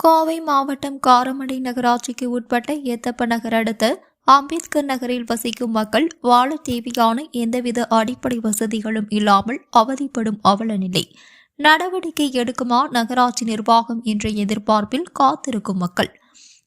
கோவை மாவட்டம் காரமடை நகராட்சிக்கு உட்பட்ட ஏத்தப்ப நகர் அடுத்த அம்பேத்கர் நகரில் வசிக்கும் மக்கள் வாழ தேவையான எந்தவித அடிப்படை வசதிகளும் இல்லாமல் அவதிப்படும் அவல நிலை. நடவடிக்கை எடுக்குமா நகராட்சி நிர்வாகம் என்ற எதிர்பார்ப்பில் காத்திருக்கும் மக்கள்.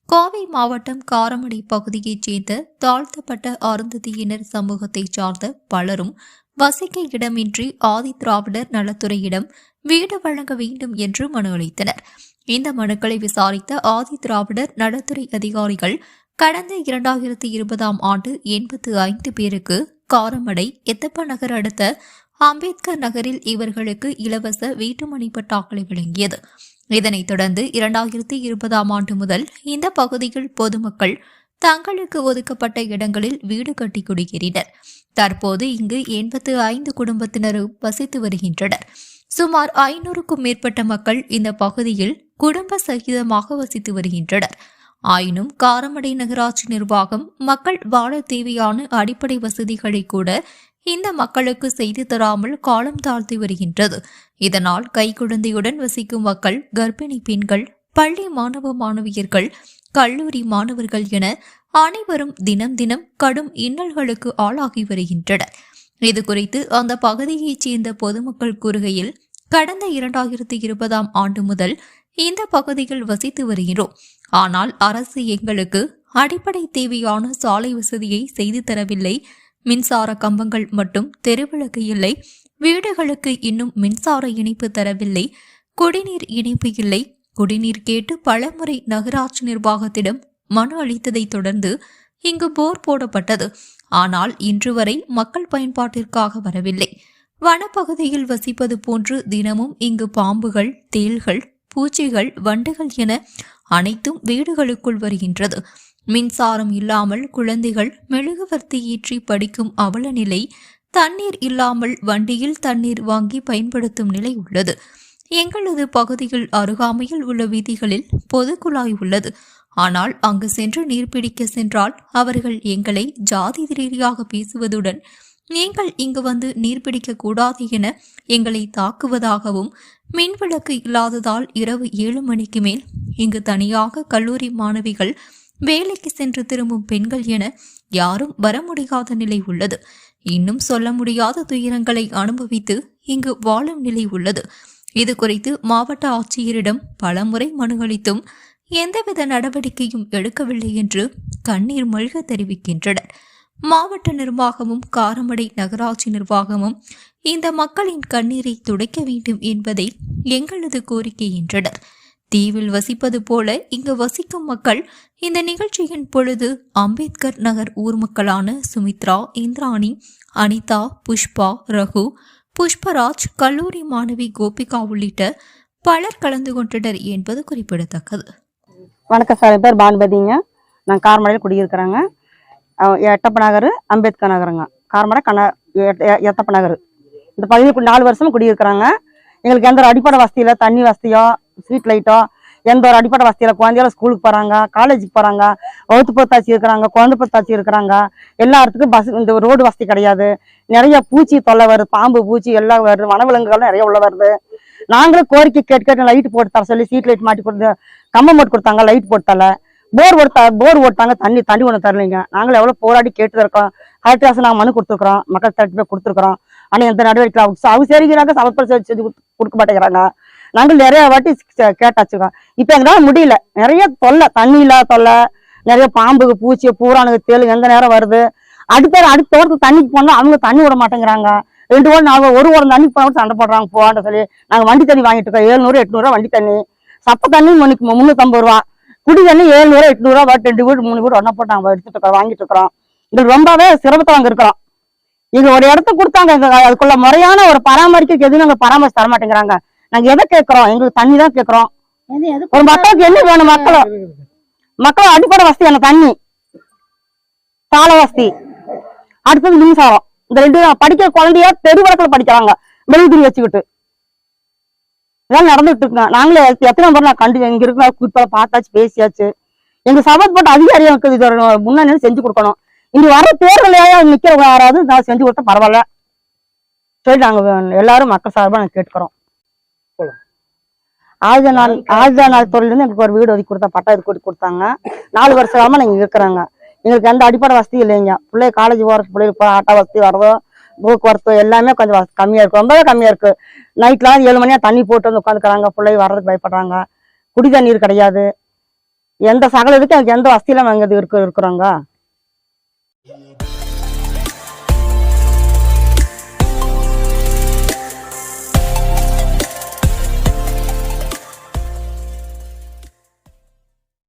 கோவை மாவட்டம் காரமடை பகுதியைச் சேர்ந்த தாழ்த்தப்பட்ட அருந்ததியினர் சமூகத்தைச் சார்ந்த பலரும் வசிக்க இடமின்றி ஆதிதிராவிடர் நலத்துறையிடம் வீடு வழங்க வேண்டும் என்று மனு அளித்தனர். இந்த மனுக்களை விசாரித்த ஆதி திராவிடர் நலத்துறை அதிகாரிகள் கடந்த இரண்டாயிரத்தி இருபதாம் ஆண்டு எண்பத்து ஐந்து பேருக்கு காரமடை எத்தப்ப நகர் அடுத்த அம்பேத்கர் நகரில் இவர்களுக்கு இலவச வீட்டுமனை பட்டாக்களை வழங்கியது. இதனைத் தொடர்ந்து இரண்டாயிரத்தி இருபதாம் ஆண்டு முதல் இந்த பகுதியில் பொதுமக்கள் தங்களுக்கு ஒதுக்கப்பட்ட இடங்களில் வீடு கட்டி குடியேறினர். தற்போது இங்கு எண்பத்து ஐந்து குடும்பத்தினரும் வசித்து வருகின்றனர். சுமார் ஐநூறுக்கும் மேற்பட்ட மக்கள் இந்த பகுதியில் குடும்ப சகிதமாக வசித்து வருகின்றனர். ஆயினும் காரமடை நகராட்சி நிர்வாகம் மக்கள் வாழ தேவையான அடிப்படை வசதிகளை கூட இந்த மக்களுக்கு செய்து தராமல் காலம் தாழ்த்தி வருகின்றது. இதனால் கைக்குழந்தையுடன் வசிக்கும் மக்கள் கர்ப்பிணி பெண்கள் பள்ளி மாணவ மாணவியர்கள் கல்லூரி மாணவர்கள் என அனைவரும் தினம் தினம் கடும் இன்னல்களுக்கு ஆளாகி வருகின்றனர். இது குறித்து அந்த பகுதியைச் சேர்ந்த பொதுமக்கள் கூறுகையில் கடந்த இரண்டாயிரத்தி இருபதாம் ஆண்டு முதல் இந்த பகுதியில் வசித்து வருகிறோம். ஆனால் அரசு எங்களுக்கு அடிப்படை தேவையான சாலை வசதியை செய்து தரவில்லை. மின்சார கம்பங்கள் மட்டும் தெருவிளக்கு இல்லை. வீடுகளுக்கு இன்னும் மின்சார இணைப்பு தரவில்லை. குடிநீர் இணைப்பு இல்லை. குடிநீர் கேட்டு பலமுறை நகராட்சி நிர்வாகத்திடம் மனு அளித்ததைத் தொடர்ந்து இங்கு போர் போடப்பட்டது. ஆனால் இன்று வரை மக்கள் பயன்பாட்டிற்காக வரவில்லை. வனப்பகுதியில் வசிப்பது போன்று தினமும் இங்கு பாம்புகள் தேள்கள் பூச்சிகள் வண்டுகள் என அனைத்தும் வீடுகளுக்குள் வருகின்றது. மின்சாரம் இல்லாமல் குழந்தைகள் மெழுகுவர்த்தி ஈற்றி படிக்கும் அவல நிலை தண்ணீர் இல்லாமல் வண்டியில் தண்ணீர் வாங்கி பயன்படுத்தும் நிலை உள்ளது. எங்களது பகுதியில் அருகாமையில் உள்ள வீதிகளில் பொது குழாய் உள்ளது. ஆனால் அங்கு சென்று நீர் பிடிக்க சென்றால் அவர்கள் எங்களை ஜாதி ரீதியாக பேசுவதுடன் நீங்கள் இங்கு வந்து நீர் பிடிக்க கூடாது என எங்களை தாக்குவதாகவும் மின்விளக்கு இல்லாததால் இரவு ஏழு மணிக்கு மேல் இங்கு தனியாக கல்லூரி மாணவிகள் வேலைக்கு சென்று திரும்பும் பெண்கள் என யாரும் வர முடியாத நிலை உள்ளது. இன்னும் சொல்ல முடியாத துயரங்களை அனுபவித்து இங்கு வாழும் நிலை உள்ளது. இது குறித்து மாவட்ட ஆட்சியரிடம் பலமுறை மனு அளித்தும் எந்தவித நடவடிக்கையும் எடுக்கவில்லை என்று கண்ணீர் மல்க தெரிவிக்கின்றனர். மாவட்ட நிர்வாகமும் காரமடை நகராட்சி நிர்வாகமும் இந்த மக்களின் கண்ணீரை துடைக்க வேண்டும் என்பதை எங்களது கோரிக்கை என்றனர் தீவில் வசிப்பது போல இங்கு வசிக்கும் மக்கள் இந்த நிகழ்ச்சியின் பொழுது அம்பேத்கர் நகர் ஊர் மக்களான சுமித்ரா இந்திராணி அனிதா புஷ்பா ரகு புஷ்பராஜ் கல்லூரி மாணவி கோபிகா உள்ளிட்ட பலர் கலந்து கொண்டனர் என்பது குறிப்பிடத்தக்கது. வணக்கம் சார். பேர் பானுபதிங்க. நான் காரமடையில் குடியிருக்கிறேங்க. எட்டப்ப நகர் அம்பேத்கர் நகருங்க. காரமடை கண்ண எட்ட- எட்டப்ப நகர். இந்த பகுதியில் நாலு வருஷமும் குடியிருக்கிறாங்க. எங்களுக்கு எந்த ஒரு அடிப்படை வசதியில் தண்ணி வசதியோ ஸ்ட்ரீட் லைட்டோ எந்த ஒரு அடிப்படை வசதியில் குழந்தைகள ஸ்கூலுக்கு போகிறாங்க காலேஜுக்கு போகிறாங்க வகுத்து பொத்தாச்சி இருக்கிறாங்க குழந்தை பொத்தாச்சி இருக்கிறாங்க. எல்லா இடத்துக்கும் பஸ் இந்த ரோடு வசதி கிடையாது. நிறைய பூச்சி தொல்லை வருது பாம்பு பூச்சி எல்லாம் வருது வனவிலங்குகள்லாம் நிறைய உள்ள வருது. நாங்களும் கோரிக்கை கேட்டு கேட்டு லைட் போட்டு தர சொல்லி ஸ்ட்ரீட் லைட் மாட்டி கொடுத்து கம்பம் போட்டு கொடுத்தாங்க லைட் போட்டு தரல. போர் ஓடுத்தா போர் ஓட்டாங்க தண்ணி தண்ணி ஒன்று தரலைங்க. நாங்கள் எவ்வளோ போராடி கேட்டு இருக்கோம் கலெக்டர் ஆசை நாங்கள் மனு கொடுத்துருக்குறோம். மக்கள் தட்டு போய் கொடுத்துருக்குறோம். ஆனால் எந்த நடவடிக்கை அவங்க சரிங்கிறாங்க சமர்ப்பணம் செஞ்சு செஞ்சு கொடுத்து- கொடுக்க மாட்டேங்கிறாங்க. நாங்கள் நிறைய வாட்டி கே- கேட்டாச்சுக்கோம் இப்போ எங்களால் முடியல. நிறைய தொல்லை தண்ணி இல்லாத தொல்லை நிறைய பாம்பு பூச்சி பூரானுக்கு தேலு எந்த நேரம் வருது? அடுத்த அடுத்த தோட்டத்துக்கு தண்ணிக்கு போனால் அவங்க தண்ணி விட மாட்டேங்கிறாங்க. ரெண்டு ஓரம் நாங்கள் ஒரு ஓரம் தண்ணி போன சண்டை போடுறாங்க போவான்னு சொல்லி. நாங்கள் வண்டி தண்ணி வாங்கிட்டு இருக்கோம். ஏழ்நூறு எட்நூறுவா வண்டி தண்ணி. சப்ப தண்ணி மணிக்கு முந்நூற்றம்பது ரூபா. குடி தண்ணி ஏழ்நூறு எட்நூறுவா வாட்டு ரெண்டு வீடு மூணு வீடு ஒன்றா போட்டு நாங்கள் எடுத்துட்டு இருக்கோம் வாங்கிட்டு இருக்கிறோம் எங்களுக்கு ரொம்பவே சிரமத்தை அங்கே இருக்கிறோம். இங்க ஒரு இடத்த கொடுத்தாங்க எங்க அதுக்குள்ள முறையான ஒரு பராமரிக்க எதுவும் நாங்க பராமரிச்சு தர மாட்டேங்கிறாங்க. நாங்க எதை கேட்கறோம்? எங்களுக்கு தண்ணி தான் கேட்கறோம். ஒரு மக்களுக்கு என்ன வேணும்? மக்களும் மக்கள் அடிப்படை வசதி என்ன? தண்ணி. சாலை வசதி. அடுத்தது மின்சாரம். இந்த ரெண்டு படிக்கிற குழந்தைய தெருவிளக்கில் படிக்கிறாங்க. மெழுகுதிரி வச்சுக்கிட்டு. இதெல்லாம் நடந்துட்டு இருக்கோம் நாங்களே எத்த- எத்தனை முறை நான் கண்டு இங்க இருக்கிற கூட்டம் பார்த்தாச்சு பேசியாச்சு. எங்க சபைப்பட்ட அதிகாரி எனக்கு இது முன்னாடி செஞ்சு கொடுக்கணும். இங்க வர தேர்தலையா நிக்கிறவங்க யாராவது நான் செஞ்சு கொடுத்தா பரவாயில்ல. சரி நாங்க எல்லாரும் மக்கள் சார்பா நாங்க கேட்டுக்கிறோம். ஆயுத நாள் ஆயுத நாள் துறையிலேருந்து எங்களுக்கு ஒரு வீடு ஒதுக்கி கொடுத்தா பட்டா இது கொடுத்து கொடுத்தாங்க. நாலு வருஷ காலமா நாங்கள் இருக்கிறாங்க. எங்களுக்கு எந்த அடிப்படை வசதி இல்லைங்க. பிள்ளை காலேஜ் போகிறதுக்கு பிள்ளைகளுக்கு ஆட்டோ வசதி வரதோ போக்குவரத்து எல்லாமே கொஞ்சம் கம்மியாக கம்மியா இருக்கு. ரொம்பவே கம்மியா இருக்கு. நைட்லாம் ஏழு மணியா தண்ணி போட்டு வந்து உட்காந்துக்கிறாங்க. பிள்ளை வர்றதுக்கு பயப்படுறாங்க. குடி தண்ணீர் கிடையாது. எந்த சகல இதுக்கு எந்த வசதியிலும் நாங்கள் இது இருக்கு இருக்கிறோங்க.